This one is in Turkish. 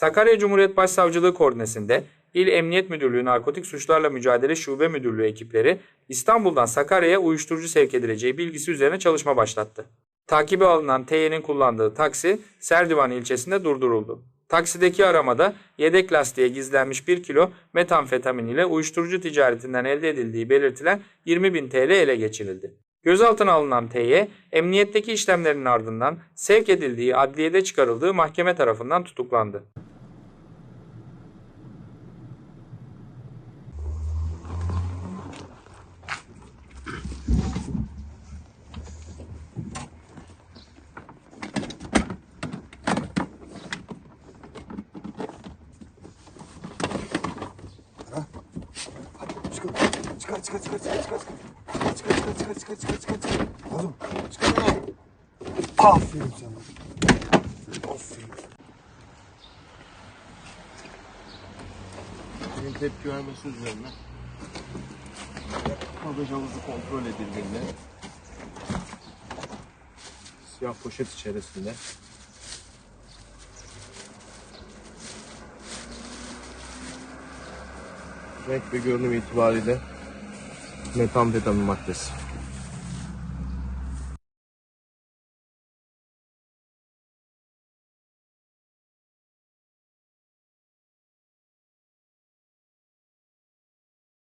Sakarya Cumhuriyet Başsavcılığı koordinesinde İl Emniyet Müdürlüğü Narkotik Suçlarla Mücadele Şube Müdürlüğü ekipleri İstanbul'dan Sakarya'ya uyuşturucu sevk edileceği bilgisi üzerine çalışma başlattı. Takibe alınan TY'nin kullandığı taksi Serdivan ilçesinde durduruldu. Taksideki aramada yedek lastiğe gizlenmiş 1 kilo metamfetamin ile uyuşturucu ticaretinden elde edildiği belirtilen 20 bin TL ele geçirildi. Gözaltına alınan TY, emniyetteki işlemlerin ardından sevk edildiği adliyede çıkarıldığı mahkeme tarafından tutuklandı. Çıkar, çıkar, çıkar, çıkar, çıkar, çıkar, çıkar, çıkar, çıkar, çıkar, çıkar, çıkar, çıkar, çıkar. Oğlum, çıkar lan. Aferin sana. Aferin. Senin tepki vermesi üzerine bagaj havuzu kontrol edildiğinde siyah poşet içerisinde renk ve görünüm itibariyle metamfetamin maddesi.